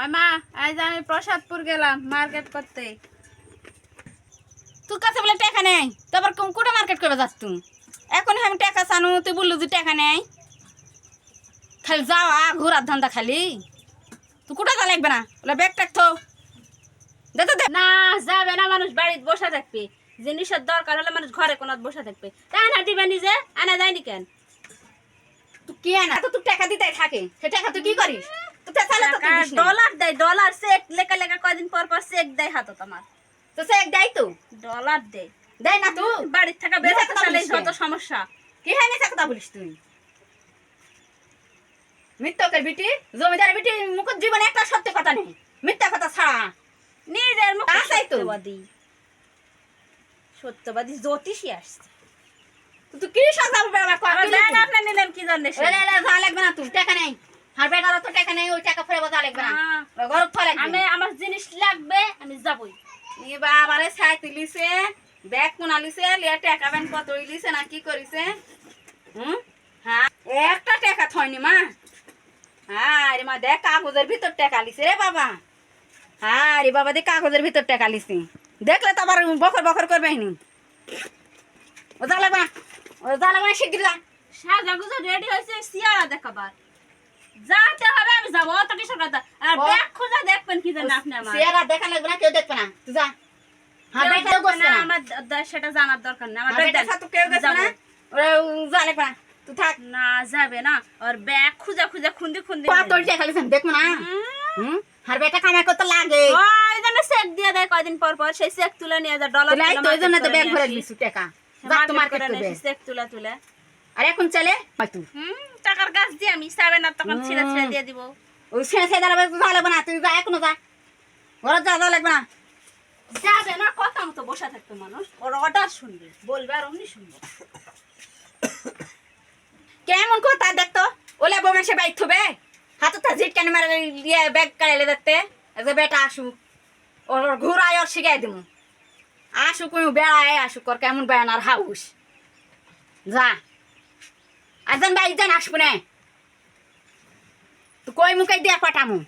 ওই মা আজ আমি প্রসাদপুর গেলাম মার্কেট করতে। তোর কাছে বলে টাকা নেই তারপর কোটা মার্কেট করবে যাস তুই? এখন আমি টাকা চানু তুই বললু যে টাকা নেই। খালি যাওয়া ঘোরার ধান্দা খালি। তুই কোটা যা লাগবে না? বলে ব্যাগ ট্যাগ থো। তো দে না যাবে না মানুষ বাড়িতে বসে থাকবে। জিনিসের দরকার হলে মানুষ ঘরে কোনো বসে থাকবে। তাই না দিবে নিজে আনা যায়নি কেন? তুই কে না তো তুই টাকা দিতে থাকে সে টাকা তুই কি করিস? তুই তাহলে তো দিস ডলার দেয় ডলার চেক লেখা লেখা কয়দিন পর পর চেক দেয় হাতত আমার তো সে দেয় তো? ডলার দেয়। দেয় না তুই বাড়ির থাকা বেরোতে কথা যত সমস্যা। কি হয় মিথ্যা কথা বলিস তুই? মিথ্যকের বিটি জমিদার বিটি মুখ জীবনে একটা সত্য কথা নেই। মিথ্যা কথা ছাড়া। নিজের মুখে তাই তো। সত্যবাদী। জ্যোতিষী আসছে। তো তুই কি সাজাবো বাবা কর? আবার আপনি নিলেন কি জন্য লাগবে না তুই। টাকা নেই। আর বেটার তো টাকা নেই ওই টাকা ফেরত লাগবে না। ঘর ফলে আমি আমার জিনিস লাগবে আমি যাবই। এ বাবারে সাইকেল লিছে ব্যাগ কোনা লিছে লিয়ে টাকা কত লিছে না কি করিছে? হুম? হ্যাঁ একটা টাকা থয়নি মা। হ্যাঁ রে মা দেখ কাগজের ভিতর টাকা লিছে রে বাবা। হ্যাঁ রে বাবা দেখ কাগজের ভিতর টাকা লিছে। দেখলে তো আবার বকর বকর করবে নি ও যা লাগবে ও যা লাগবে শিগগির যা। সাজা গুজা রেডি হয়েছে সিয়ারা দেখাবার যাতে হবে আমি যাব। অত কিছু কথা? আর ব্যাগ খোঁজা দেখবেন কি জানেন আপনি আমার? চেহারা দেখা লাগবে না কেউ দেখবে না। তুই যা। হ্যাঁ কেউ ব্যাগটা না, না। আমার দ- দ- সেটা জানার দরকার নেই। আমার আমার ব্যাগ বেটার দেন। কেউ গেছে না। ওরা যা না। তুই থাক। না যাবে না। আর ব্যাগ খুঁজা খুঁজা খুন্দি খুন্দি পাতল টাকা লিছেন দেখো না। হুম। আর বেটা কামাই করতে লাগে। ওই জন্য চেক দিয়ে দেয় কয়দিন পর পর। সেই চেক তুলে নিয়ে যা ডলার তাহলে ওই জন্য তো ব্যাগ ভরে লিছু টাকা। যা তোমার করে চেক তুলে তুলে। আর এখন চলে হুম? টাকার গাছ দিয়ে আমি সাবে না তখন ছিঁড়ে ছিঁড়ে দিয়ে দিব। ওই ছেড়ে ছেড়ে দাঁড়াবে লাগবে না তুই যা এখনও যা। ঘরে যা যা লাগবে না। যাবে না কথা মতো বসে থাকবে মানুষ। ওর অর্ডার শুনবে বলবে আর অমনি শুনবে। কেমন কথা দেখতো? ওলে বোমে সে বাইক থবে। হাতে তা জিট কেন মারে লিয়ে ব্যাগ কাড়াইলে দেখতে। যে বেটা আসুক ওর ঘুরাই ওর শিখাই দিব আসুক বেড়ায় আসুক ওর কেমন বেড়ান আর হাউস। যা। আর ভাই যান আসব না। তো কই মুখে দিয়া পাঠামু